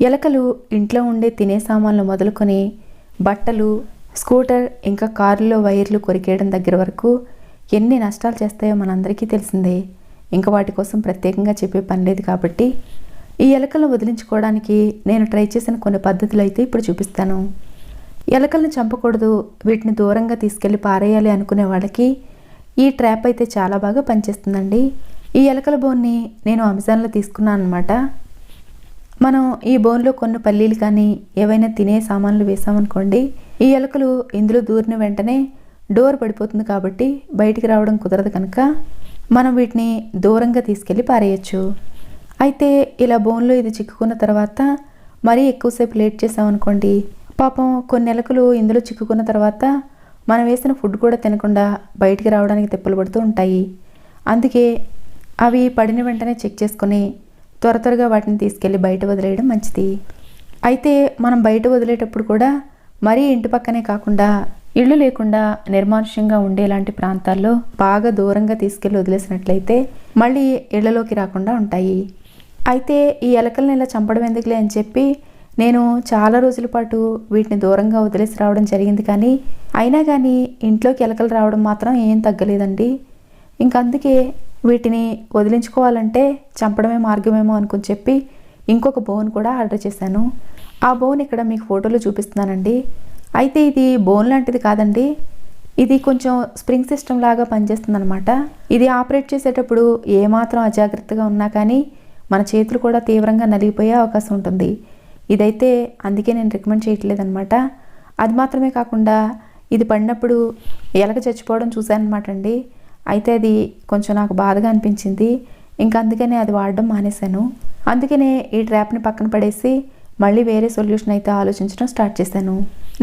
ఎలకలు ఇంట్లో ఉండే తినే సామాన్లు మొదలుకొని బట్టలు స్కూటర్ ఇంకా కారులో వైర్లు కొరికేయడం దగ్గర వరకు ఎన్ని నష్టాలు చేస్తాయో మనందరికీ తెలిసిందే. ఇంకా వాటి కోసం ప్రత్యేకంగా చెప్పే పని లేదు కాబట్టి ఈ ఎలకలను వదిలించుకోవడానికి నేను ట్రై చేసిన కొన్ని పద్ధతులు అయితే ఇప్పుడు చూపిస్తాను. ఎలకలను చంపకూడదు వీటిని దూరంగా తీసుకెళ్ళి పారేయాలి అనుకునే వాళ్ళకి ఈ ట్రాప్ అయితే చాలా బాగా పనిచేస్తుందండి. ఈ ఎలకల బోన్ని నేను అమెజాన్లో తీసుకున్నాను అనమాట మనం ఈ బోన్లో కొన్ని పల్లీలు కానీ ఏవైనా తినే సామాన్లు వేసామనుకోండి ఈ ఎలుకలు ఇందులో దూరిన వెంటనే డోర్ పడిపోతుంది కాబట్టి బయటికి రావడం కుదరదు కనుక మనం వీటిని దూరంగా తీసుకెళ్ళి పారేయచ్చు. అయితే ఇలా బోన్లో ఇది చిక్కుకున్న తర్వాత మరీ ఎక్కువసేపు లేట్ చేసామనుకోండి పాపం కొన్ని ఎలుకలు ఇందులో చిక్కుకున్న తర్వాత మనం వేసిన ఫుడ్ కూడా తినకుండా బయటికి రావడానికి తిప్పలు పడుతూ ఉంటాయి. అందుకే అవి పడిన వెంటనే చెక్ చేసుకొని త్వర త్వరగా వాటిని తీసుకెళ్ళి బయట వదిలేయడం మంచిది. అయితే మనం బయట వదిలేటప్పుడు కూడా మరీ ఇంటి పక్కనే కాకుండా ఇళ్ళు లేకుండా నిర్మానుష్యంగా ఉండేలాంటి ప్రాంతాల్లో బాగా దూరంగా తీసుకెళ్ళి వదిలేసినట్లయితే మళ్ళీ ఇళ్ళలోకి రాకుండా ఉంటాయి. అయితే ఈ ఎలకల్ని ఇలా చంపడం ఎందుకులే అని చెప్పి నేను చాలా రోజుల పాటు వీటిని దూరంగా వదిలేసి రావడం జరిగింది కానీ అయినా కానీ ఇంట్లోకి ఎలకలు రావడం మాత్రం ఏం తగ్గలేదండి. ఇంక అందుకే వీటిని వదిలించుకోవాలంటే చంపడమే మార్గమేమో అనుకుని చెప్పి ఇంకొక బోన్ కూడా ఆర్డర్ చేశాను. ఆ బోన్ ఇక్కడ మీకు ఫోటోలో చూపిస్తున్నానండి. అయితే ఇది బోన్ లాంటిది కాదండి. ఇది కొంచెం స్ప్రింగ్ సిస్టమ్ లాగా పనిచేస్తుంది అనమాట ఇది ఆపరేట్ చేసేటప్పుడు ఏమాత్రం అజాగ్రత్తగా ఉన్నా కానీ మన చేతులు కూడా తీవ్రంగా నలిగిపోయే అవకాశం ఉంటుంది. ఇదైతే అందుకే నేను రికమెండ్ చేయట్లేదన్నమాట. అది మాత్రమే కాకుండా ఇది పడినప్పుడు ఎలక చచ్చిపోవడం చూశాను అనమాట అండి అయితే అది కొంచెం నాకు బాధగా అనిపించింది. ఇంకా అందుకనే అది వాడడం మానేశాను. అందుకనే ఈ ట్రాప్ని పక్కన పడేసి మళ్ళీ వేరే సొల్యూషన్ అయితే ఆలోచించడం స్టార్ట్ చేశాను.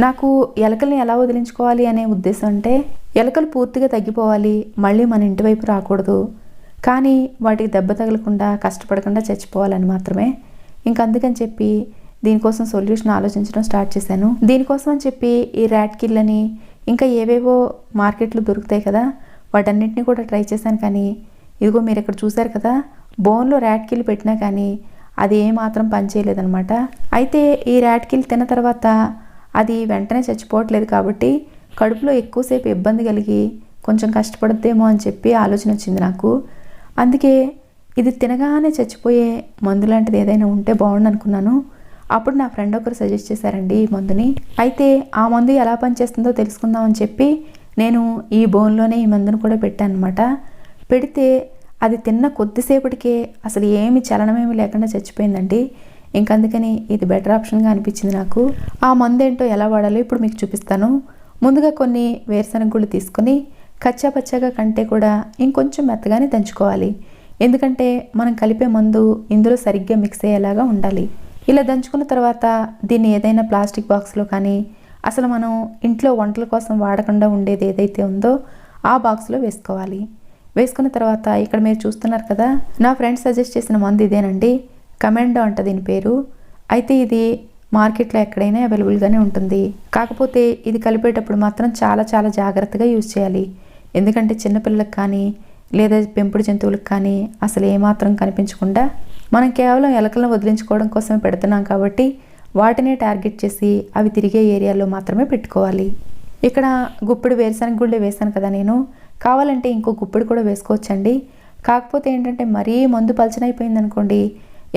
నాకు ఎలకల్ని ఎలా వదిలించుకోవాలి అనే ఉద్దేశం అంటే ఎలకలు పూర్తిగా తగ్గిపోవాలి మళ్ళీ మన ఇంటి వైపు రాకూడదు. కానీ వాటికి దెబ్బ తగలకుండా కష్టపడకుండా చచ్చిపోవాలని మాత్రమే. ఇంకా అందుకని చెప్పి దీనికోసం సొల్యూషన్ ఆలోచించడం స్టార్ట్ చేశాను. దీనికోసం అని చెప్పి ఈ ర్యాట్ కిల్ అని ఇంకా ఏవేవో మార్కెట్లు దొరుకుతాయి కదా వాటన్నిటిని కూడా ట్రై చేశాను కానీ ఇదిగో మీరు ఇక్కడ చూసారు కదా బోన్లో ర్యాట్ కిల్ పెట్టినా కానీ అది ఏమాత్రం పనిచేయలేదనమాట అయితే ఈ ర్యాట్ కిల్ తిన్న తర్వాత అది వెంటనే చచ్చిపోవట్లేదు కాబట్టి కడుపులో ఎక్కువసేపు ఇబ్బంది కలిగి కొంచెం కష్టపడద్దేమో అని చెప్పి ఆలోచన వచ్చింది నాకు. అందుకే ఇది తినగానే చచ్చిపోయే మందు లాంటిది ఏదైనా ఉంటే బాగుండు అనుకున్నాను. అప్పుడు నా ఫ్రెండ్ ఒకరు సజెస్ట్ చేశారండి ఈ మందుని. అయితే ఆ మందు ఎలా పనిచేస్తుందో తెలుసుకుందామని చెప్పి నేను ఈ బోన్లోనే ఈ మందును కూడా పెట్టాను అనమాట పెడితే అది తిన్న కొద్దిసేపటికే అసలు ఏమి చలనమేమి లేకుండా చచ్చిపోయిందండి. ఇంకందుకని ఇది బెటర్ ఆప్షన్గా అనిపించింది నాకు. ఆ మందు ఏంటో ఎలా వాడాలో ఇప్పుడు మీకు చూపిస్తాను. ముందుగా కొన్ని వేరుశనగ గుళ్ళు తీసుకొని కచ్చా పచ్చగా కంటే కూడా ఇంకొంచెం మెత్తగానే దంచుకోవాలి. ఎందుకంటే మనం కలిపే మందు ఇందులో సరిగ్గా మిక్స్ అయ్యేలాగా ఉండాలి. ఇలా దంచుకున్న తర్వాత దీన్ని ఏదైనా ప్లాస్టిక్ బాక్స్లో కానీ అసలు మనం ఇంట్లో వంటల కోసం వాడకుండా ఉండేది ఏదైతే ఉందో ఆ బాక్స్లో వేసుకోవాలి. వేసుకున్న తర్వాత ఇక్కడ మీరు చూస్తున్నారు కదా నా ఫ్రెండ్ సజెస్ట్ చేసిన మందు ఇదేనండి. కమెండో అంట దీని పేరు. అయితే ఇది మార్కెట్లో ఎక్కడైనా అవైలబుల్గానే ఉంటుంది. కాకపోతే ఇది కలిపేటప్పుడు మాత్రం చాలా చాలా జాగ్రత్తగా యూజ్ చేయాలి. ఎందుకంటే చిన్నపిల్లలకు కానీ లేదా పెంపుడు జంతువులకు కానీ అసలు ఏమాత్రం కనిపించకుండా మనం కేవలం ఎలకలను వదిలించుకోవడం కోసమే పెడుతున్నాం కాబట్టి వాటినే టార్గెట్ చేసి అవి తిరిగే ఏరియాలో మాత్రమే పెట్టుకోవాలి. ఇక్కడ గుప్పిడి వేరుశనగ గుళ్ళే వేశాను కదా నేను. కావాలంటే ఇంకో గుప్పిడి కూడా వేసుకోవచ్చండి. కాకపోతే ఏంటంటే మరీ మందు పలచనైపోయింది అనుకోండి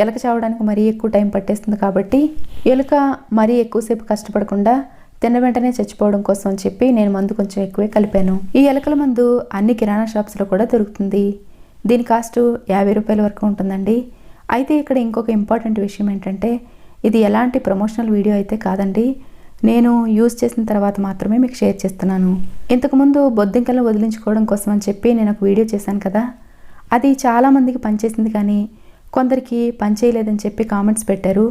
ఎలక చావడానికి మరీ ఎక్కువ టైం పట్టేస్తుంది కాబట్టి ఎలుక మరీ ఎక్కువసేపు కష్టపడకుండా తిన్న వెంటనే చచ్చిపోవడం కోసం అని చెప్పి నేను మందు కొంచెం ఎక్కువే కలిపాను. ఈ ఎలకల మందు అన్ని కిరాణా షాప్స్లో కూడా దొరుకుతుంది. దీని కాస్ట్ యాభై రూపాయల వరకు ఉంటుందండి. అయితే ఇక్కడ ఇంకొక ఇంపార్టెంట్ విషయం ఏంటంటే ఇది ఎలాంటి ప్రమోషనల్ వీడియో అయితే కాదండి. నేను యూజ్ చేసిన తర్వాత మాత్రమే మీకు షేర్ చేస్తున్నాను. ఇంతకుముందు బొద్దింకలను వదిలించుకోవడం కోసం అని చెప్పి నేను ఒక వీడియో చేశాను కదా. అది చాలామందికి పనిచేసింది కానీ కొందరికి పనిచేయలేదని చెప్పి కామెంట్స్ పెట్టారు.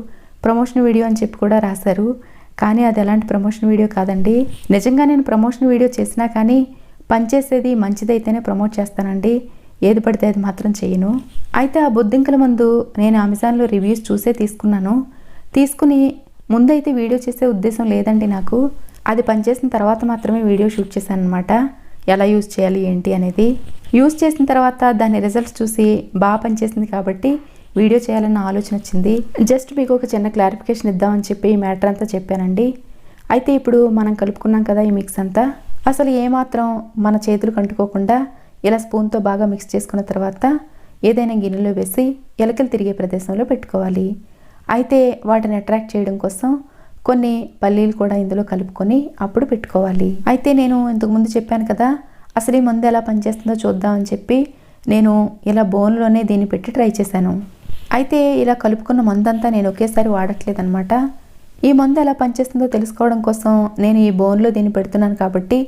ప్రమోషన్ వీడియో అని చెప్పి కూడా రాశారు. కానీ అది ఎలాంటి ప్రమోషన్ వీడియో కాదండి. నిజంగా నేను ప్రమోషన్ వీడియో చేసినా కానీ పనిచేసేది మంచిదైతేనే ప్రమోట్ చేస్తానండి. ఏది పడితే అది మాత్రం చేయను. అయితే ఆ బొద్దింకల మందు నేను అమెజాన్లో రివ్యూస్ చూసే తీసుకున్నాను. తీసుకుని ముందైతే వీడియో చేసే ఉద్దేశం లేదండి నాకు. అది పనిచేసిన తర్వాత మాత్రమే వీడియో షూట్ చేశాను అనమాట ఎలా యూజ్ చేయాలి ఏంటి అనేది. యూజ్ చేసిన తర్వాత దాని రిజల్ట్స్ చూసి బాగా పనిచేసింది కాబట్టి వీడియో చేయాలన్న ఆలోచన వచ్చింది. జస్ట్ మీకు ఒక చిన్న క్లారిఫికేషన్ ఇద్దామని చెప్పి ఈ మ్యాటర్ అంతా చెప్పానండి. అయితే ఇప్పుడు మనం కలుపుకున్నాం కదా ఈ మిక్స్ అంతా. అసలు ఏమాత్రం మన చేతులు కంటుకోకుండా ఇలా స్పూన్తో బాగా మిక్స్ చేసుకున్న తర్వాత ఏదైనా గిన్నెలో వేసి ఎలకలు తిరిగే ప్రదేశంలో పెట్టుకోవాలి. అయితే వాటిని అట్రాక్ట్ చేయడం కోసం కొన్ని పల్లీలు కూడా ఇందులో కలుపుకొని అప్పుడు పెట్టుకోవాలి. అయితే నేను ఇంతకుముందు చెప్పాను కదా అసలు ఈ మందు ఎలా పనిచేస్తుందో చూద్దామని చెప్పి నేను ఇలా బోన్లోనే దీన్ని పెట్టి ట్రై చేశాను. అయితే ఇలా కలుపుకున్న మందంతా నేను ఒకేసారి వాడట్లేదనమాట ఈ మందు ఎలా పనిచేస్తుందో తెలుసుకోవడం కోసం నేను ఈ బోన్లో దీన్ని పెడుతున్నాను కాబట్టి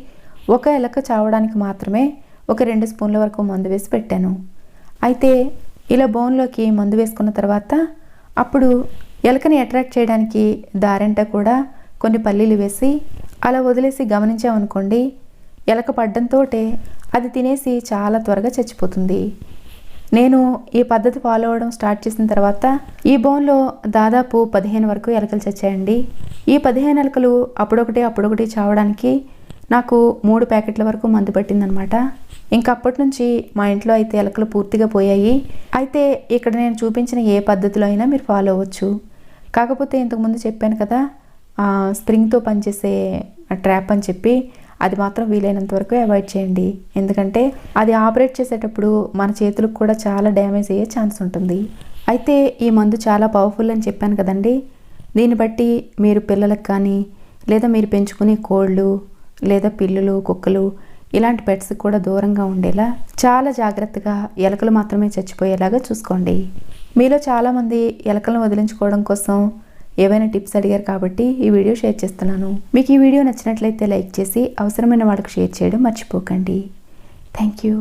ఒక ఎలక చావడానికి మాత్రమే ఒక రెండు స్పూన్ల వరకు మందు వేసి పెట్టాను. అయితే ఇలా బోన్లోకి మందు వేసుకున్న తర్వాత అప్పుడు ఎలకని అట్రాక్ట్ చేయడానికి దారెంట కూడా కొన్ని పల్లీలు వేసి అలా వదిలేసి గమనించామనుకోండి ఎలక పడ్డంతో అది తినేసి చాలా త్వరగా చచ్చిపోతుంది. నేను ఈ పద్ధతి ఫాలో అవ్వడం స్టార్ట్ చేసిన తర్వాత ఈ బోన్లో దాదాపు పదిహేను వరకు ఎలకలు చచ్చాయండి. ఈ పదిహేను ఎలకలు అప్పుడొకటి అప్పుడొకటి చావడానికి నాకు మూడు ప్యాకెట్ల వరకు మందు పట్టిందనమాట. ఇంకప్పటి నుంచి మా ఇంట్లో అయితే ఎలకలు పూర్తిగా పోయాయి. అయితే ఇక్కడ నేను చూపించిన ఏ పద్ధతిలో అయినా మీరు ఫాలో అవ్వచ్చు. కాకపోతే ఇంతకుముందు చెప్పాను కదా స్ప్రింగ్తో పనిచేసే ట్రాప్ అని చెప్పి అది మాత్రం వీలైనంత వరకు అవాయిడ్ చేయండి. ఎందుకంటే అది ఆపరేట్ చేసేటప్పుడు మన చేతులకు కూడా చాలా డ్యామేజ్ అయ్యే ఛాన్స్ ఉంటుంది. అయితే ఈ మందు చాలా పవర్ఫుల్ అని చెప్పాను కదండి. దీన్ని బట్టి మీరు పిల్లలకు కానీ లేదా మీరు పెంచుకునే కోళ్ళు లేదా పిల్లులు కుక్కలు ఇలాంటి పెట్స్ కూడా దూరంగా ఉండేలా చాలా జాగ్రత్తగా ఎలకలు మాత్రమే చచ్చిపోయేలాగా చూసుకోండి. మీలో చాలామంది ఎలకలను వదిలించుకోవడం కోసం ఏవైనా టిప్స్ అడిగారు కాబట్టి ఈ వీడియో షేర్ చేస్తున్నాను. మీకు ఈ వీడియో నచ్చినట్లయితే లైక్ చేసి అవసరమైన వాళ్ళకి షేర్ చేయడం మర్చిపోకండి. Thank you.